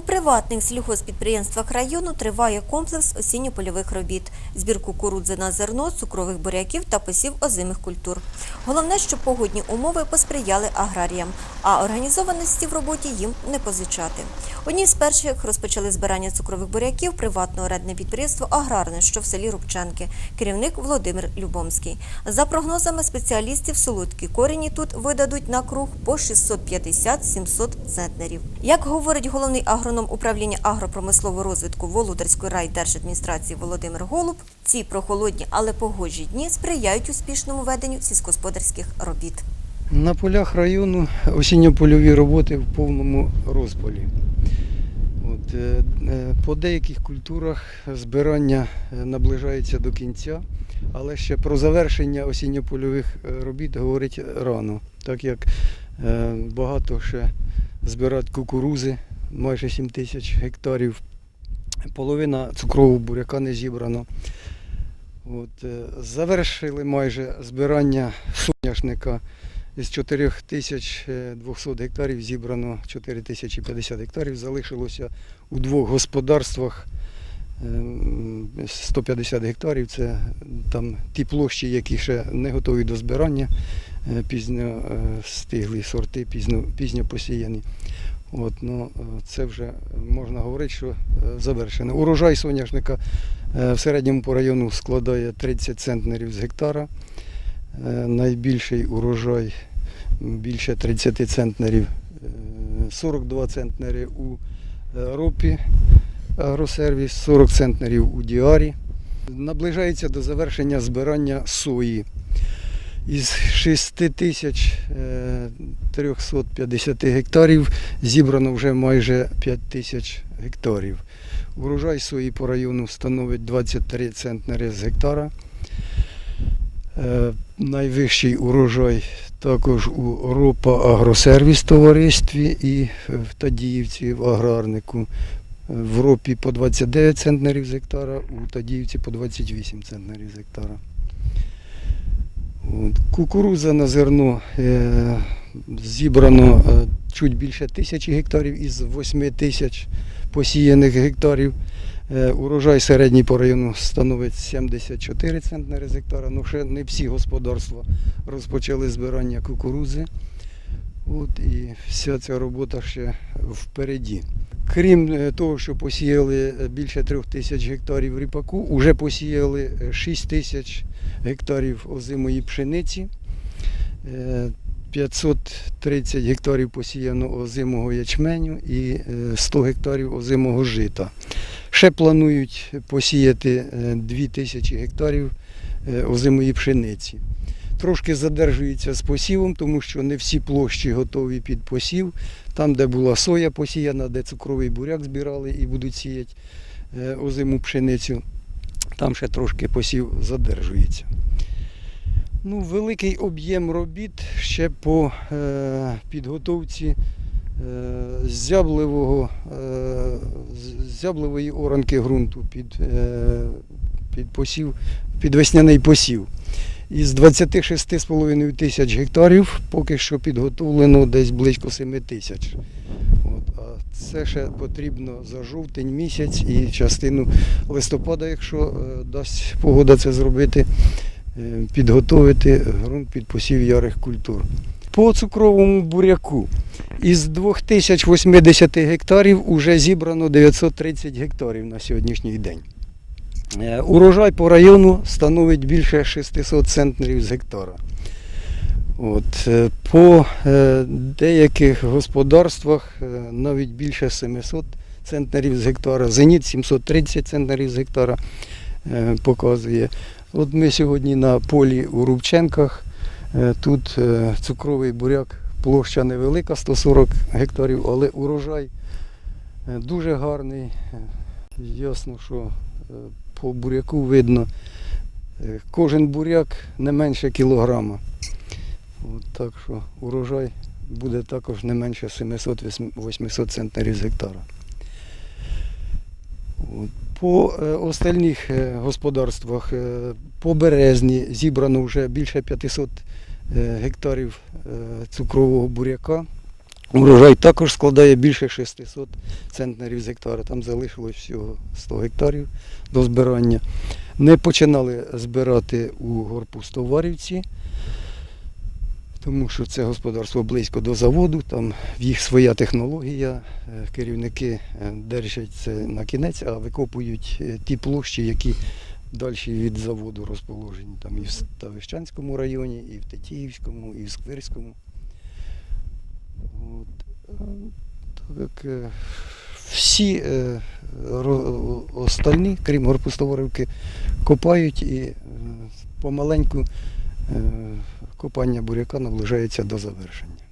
У приватних сільгоспідприємствах району триває комплекс осінньо-польових робіт, збір кукурудзи на зерно, цукрових буряків та посів озимих культур. Головне, щоб погодні умови посприяли аграріям, а організованості в роботі їм не позичати. Одні з перших розпочали збирання цукрових буряків приватне орендне підприємство Аграрне, що в селі Рубчанки, керівник Володимир Любомський. За прогнозами спеціалістів, солодкі корені тут видадуть на круг по 650-700 центнерів. Як говорить головний агроном управління агропромислового розвитку Володарської райдержадміністрації Володимир Голуб, ці прохолодні, але погожі дні сприяють успішному веденню сільськогосподарських робіт. На полях району осінньо-польові роботи в повному розпалі. От, е, е, по деяких культурах збирання е, наближається до кінця, але ще про завершення осінньо-польових робіт говорить рано, так як багато ще збирають кукурузи, майже 7 тисяч гектарів, половина цукрового буряка не зібрано. От, е, завершили майже збирання соняшника. Із 4200 гектарів зібрано 4050 гектарів. Залишилося у двох господарствах ем, 150 гектарів. Це там ті площі, які ще не готові до збирання, е, пізньо е, стиглі сорти, пізно, пізньо посіяні. От, ну, е, це вже можна говорити, що е, завершено. Урожай соняшника е, в середньому по району складає 30 центнерів з гектара. Найбільший урожай більше 30 центнерів, е, 42 центнери у ропі агросервіс, 40 центнерів у діарі. Наближається до завершення збирання сої. Із 6350 гектарів зібрано вже майже 5000 гектарів. Урожай сої по району становить 23 центнери з гектара. Е, Найвищий урожай також у РОПА Агросервіс товаристві і в Тадіївці в аграрнику. В ропі по 29 центнерів з гектара, у Тадіївці по 28 центнерів з гектара. Кукуруза на зерно е, зібрано е, чуть більше тисячі гектарів із 8 тисяч посіяних гектарів. Е, Урожай середній по району становить 74 центнери з гектара. Ну, ще не всі господарства розпочали збирання кукурузи. От, і вся ця робота ще впереді. Крім е, того, що посіяли е, більше трьох тисяч гектарів ріпаку, вже посіяли е, 6 тисяч гектарів озимої пшениці. Е, 530 гектарів посіяно озимого ячменю і е, 100 гектарів озимого жита. Ще планують посіяти 2 тисячі гектарів е, озимої пшениці. Трошки задержується з посівом, тому що не всі площі готові під посів. Там, де була соя посіяна, де цукровий буряк збирали і будуть сіяти е, озиму пшеницю, там ще трошки посів задержується. Ну, великий об'єм робіт ще по е, підготовці е, зябливого, е, зябливої оранки ґрунту під, е, під посів, під весняний посів. Із 26,5 тисяч гектарів поки що підготовлено десь близько 7 тисяч. А це ще потрібно за жовтень місяць і частину листопада, якщо е, дасть погода це зробити, е, підготовити ґрунт під посів ярих культур. По цукровому буряку із 2080 гектарів вже зібрано 930 гектарів на сьогоднішній день. Е, Урожай по району становить більше 600 центнерів з гектара. От, е, по е, деяких господарствах навіть більше 700 центнерів з гектара. Зеніт 730 центнерів з гектара показує. От ми сьогодні на полі у Рубченках. Тут цукровий буряк, площа невелика, 140 гектарів, але урожай дуже гарний. Ясно, що по буряку видно, е, кожен буряк не менше кілограма. От так що урожай буде також не менше 700-800 центнерів з гектара. От. По е, остальних е, господарствах по березні зібрано вже більше 500 е, гектарів цукрового буряка. Урожай також складає більше 600 центнерів з гектара. Там залишилось всього 100 гектарів до збирання. Не починали збирати у Горпустоварівці, тому що це господарство близько до заводу, там в їх своя технологія. Е, Керівники е, держать це на кінець, а викопують е, ті площі, які далі від заводу розположені. Там і в Ставищанському районі, і в Тетіївському, і в Сквирському. От, е, так е, всі е, остальні, крім Горпустоворівки, копають і е, помаленьку копання буряка наближається до завершення.